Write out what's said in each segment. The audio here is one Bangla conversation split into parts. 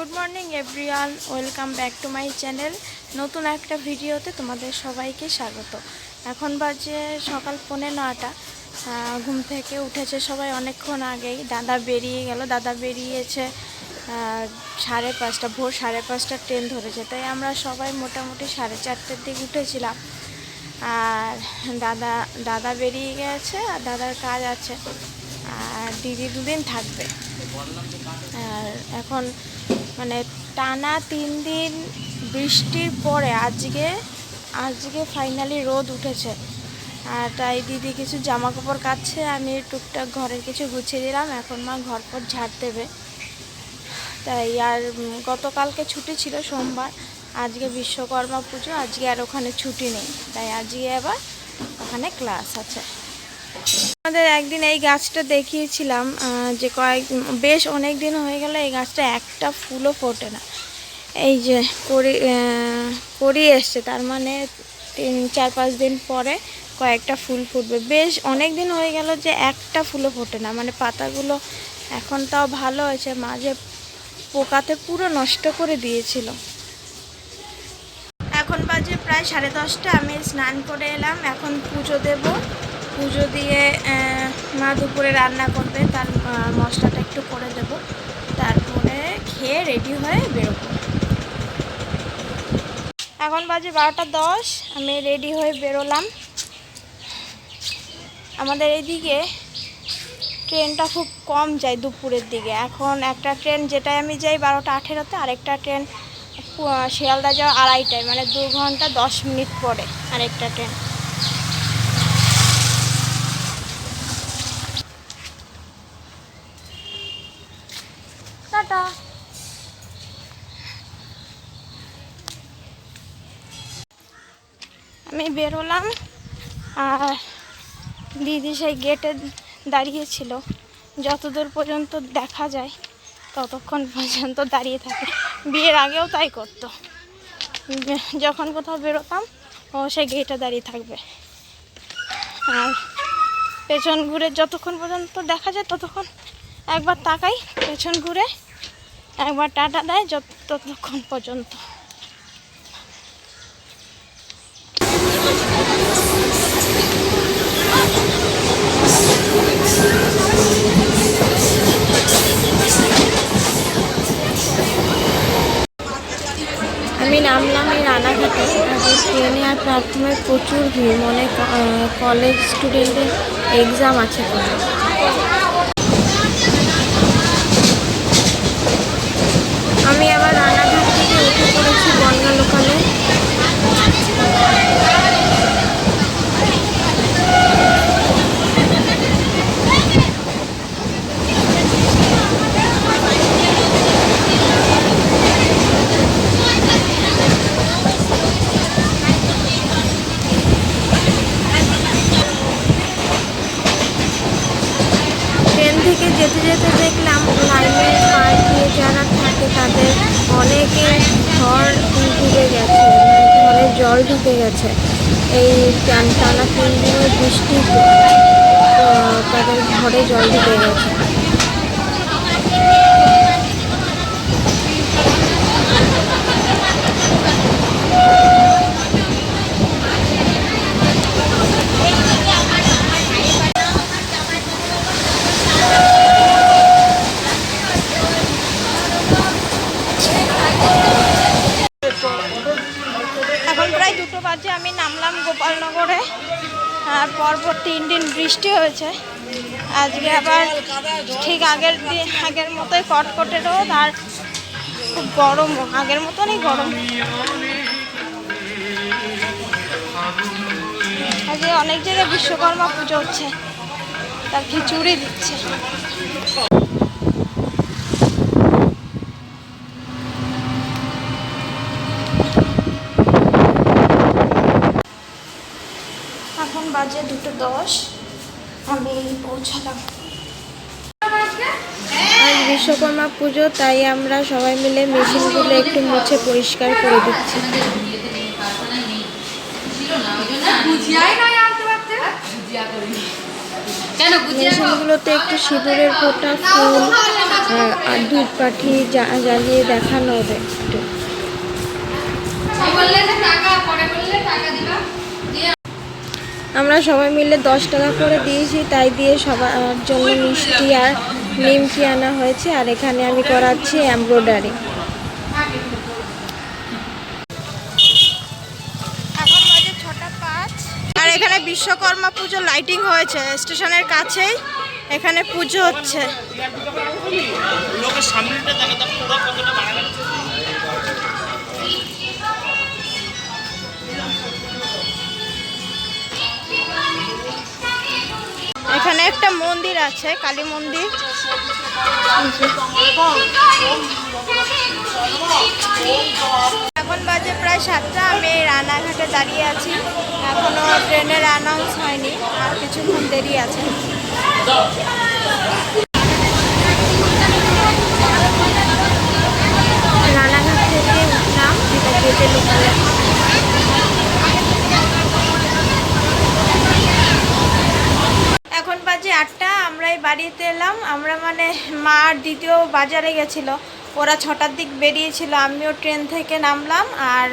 Good morning, everyone. Welcome back to my channel. নতুন একটা ভিডিওতে তোমাদের সবাইকে স্বাগত। এখন বাজে সকাল পৌনে নটা ঘুম থেকে উঠেছে সবাই অনেকক্ষণ আগেই। দাদা বেরিয়ে গেল। দাদা বেরিয়েছে সাড়ে পাঁচটা, ভোর সাড়ে পাঁচটা ট্রেন ধরেছে। তাই আমরা সবাই মোটামুটি সাড়ে চারটের দিকে উঠেছিলাম। আর দাদা দাদা বেরিয়ে গেছে আর দাদার কাজ আছে। আর দিদি দুদিন থাকবে। আর এখন মানে টানা তিন দিন বৃষ্টির পরে আজকে আজকে ফাইনালি রোদ উঠেছে। আর তাই দিদি কিছু জামা কাপড় কাচ্ছে, আমি টুকটাক ঘরের কিছু গুছিয়ে দিলাম, এখন মা ঘর পর ঝাড় দেবে। তাই আর গতকালকে ছুটি ছিল সোমবার, আজকে বিশ্বকর্মা পুজো, আজকে আর ওখানে ছুটি নেই। তাই আজকে আবার ওখানে ক্লাস আছে। আমাদের একদিন এই গাছটা দেখিয়েছিলাম যে কয়েক, বেশ অনেক দিন হয়ে গেল এই গাছটা একটা ফুলও ফোটে না। এই যে করি করি এসছে, তার মানে তিন, চার, পাঁচ দিন পরে কয়েকটা ফুল ফুটবে। বেশ অনেক দিন হয়ে গেল যে একটা ফুলও ফোটে না মানে পাতাগুলো এখন তাও ভালো হয়েছে, মাঝে পোকাতে পুরো নষ্ট করে দিয়েছিল। এখন বাজে প্রায় সাড়ে দশটা, আমি স্নান করে এলাম, এখন পুজো দেব। পুজো দিয়ে মা দুপুরে রান্না করবে, তার মশলাটা একটু করে দেব। তারপরে খেয়ে রেডি হয়ে বেরোবো। এখন বাজে বারোটা দশ, আমি রেডি হয়ে বেরোলাম। আমাদের এইদিকে ট্রেনটা খুব কম যায় দুপুরের দিকে। এখন একটা ট্রেন যেটায় আমি যাই বারোটা আঠেরোতে, আরেকটা ট্রেন শিয়ালদা যাওয়া আড়াইটায় মানে দু ঘণ্টা দশ মিনিট পরে আরেকটা ট্রেন। টাটা। আমি বেরোলাম, আর দিদি সেই গেটে দাঁড়িয়েছিল। যতদূর পর্যন্ত দেখা যায়, ততক্ষণ পর্যন্ত দাঁড়িয়ে থাকে। বিয়ের আগেও তাই করতো। যখন কোথাও বেরোতাম, ও সেই গেটে দাঁড়িয়ে থাকবে। আর পেছন ঘুরে যতক্ষণ পর্যন্ত দেখা যায়, ততক্ষণ একবার তাকাই পেছন ঘুরে। একবার টাটা দেয় যত ততক্ষণ পর্যন্ত। আমি নামলাম এই রানাঘাটে। আগে ট্রেনে আর প্ল্যাটফর্মে প্রচুর ভিড়। মনে কলেজ স্টুডেন্টের এক্সাম আছে কোনো আমি আবার রানাঘাট থেকে উঠে পড়েছি বনগা লোকালে ট্রেন থেকে যেতে যেতে দেখলাম লাইনের পাশ দিয়ে যারা তাদের অনেকে ঘর ডুবে গেছে মানে ঘরে জল ঢুকে গেছে। এই টান তিন বৃষ্টিতে তাদের ঘরে জল ঢুকে গেছে এখন প্রায় দুটো বাজে আমি নামলাম গোপালনগরে, আর পরপর তিন দিন বৃষ্টি হয়েছে। আজকে আবার ঠিক আগের দিন, আগের মতোই কটকটে রোদ আর খুব গরম, আগের মতনই গরম। আজকে অনেক জায়গায় বিশ্বকর্মা পুজো হচ্ছে, তার খিচুড়ি দিচ্ছে। বাজে দুটো দশ আমি পৌঁছালাম। আজ বিশ্বকর্মা পুজো তাই আমরা সবাই মিলে মেশিনগুলো একটু মুছে পরিষ্কার করে দিচ্ছি। মেশিনগুলোতে একটু সিঁদুরের ফোঁটা ফুল আর দুধ জা- জ্বালিয়ে দেখানো হবে একটু বললে যে টাকা পরে বললে টাকা দিবা দিয়ে আমরা সবাই মিলে দশ টাকা করে দিয়েছি, তাই দিয়ে সবার জন্য মিষ্টি আর নিমকি আনা হয়েছে, আর এখানে আমি করাচ্ছি এমব্রয়ডারি। আর এখানে বিশ্বকর্মা পুজো লাইটিং হয়েছে, স্টেশনের কাছেই এখানে পুজো হচ্ছে। একটা মন্দির আছে, কালী মন্দির। এখন বাজে প্রায় সাতটা, আমি রানাঘাটে দাঁড়িয়ে আছি। এখনও ট্রেনের অ্যানাউন্স হয়নি, আর কিছুক্ষণ দেরি আছে রানাঘাট থেকে উঠলাম এটা গেটে লোকাল এখন বাজে আটটা আমরা এই বাড়িতে এলাম। আমরা মানে মা দ্বিতীয় বাজারে গেছিল। ওরা ছটার দিক বেরিয়েছিল, আমিও ট্রেন থেকে নামলাম আর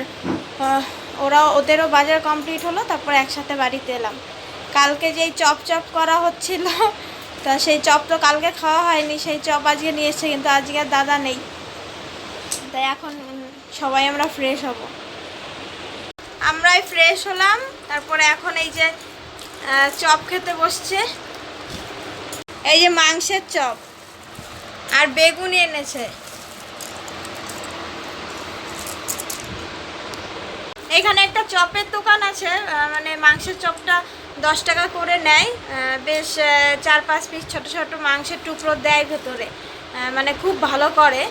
ওরা ওদেরও বাজার কমপ্লিট হলো, তারপর একসাথে বাড়িতে এলাম। কালকে যেই চপ চপ করা হচ্ছিল, তা সেই চপ তো কালকে খাওয়া হয়নি, সেই চপ আজকে নিয়ে এসছে, কিন্তু আজকে দাদা নেই। তাই এখন সবাই আমরা ফ্রেশ হব। আমরাই ফ্রেশ হলাম, তারপরে এখন এই যে চপ খেতে বসছে। এই যে মাংসের চপ আর বেগুনি এনেছে। এখানে একটা চপের দোকান আছে মানে মাংসের চপটা দশ টাকা করে নেয় বেশ চার পাঁচ পিস ছোট ছোট মাংসের টুকরো দেয় ভেতরে মানে খুব ভালো করে।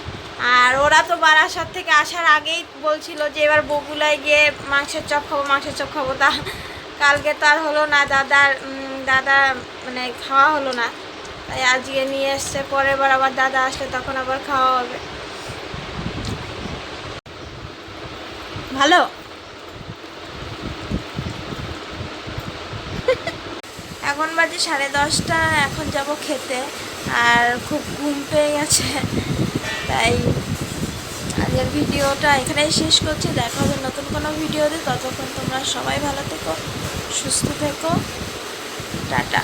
আর ওরা তো বারাসাত থেকে আসার আগেই বলছিল যে এবার বগুলায় গিয়ে মাংসের চপ খাব, মাংসের চপ খাব। তা কালকে তো আর হলো না, দাদার দাদা মানে খাওয়া হলো না। তাই আজকে নিয়ে এসছে, পরের বার আবার দাদা আসলে তখন আবার খাওয়া হবে। ভালো? এখন বাজে সাড়ে দশটা, এখন যাব খেতে। আর খুব ঘুম পেয়ে গেছে, তাই আজকের ভিডিওটা এখানেই শেষ করছি। দেখা হবে নতুন কোনো ভিডিও ভিডিওতে। ততক্ষণ তোমরা সবাই ভালো থেকো, সুস্থ থেকো। টাটা।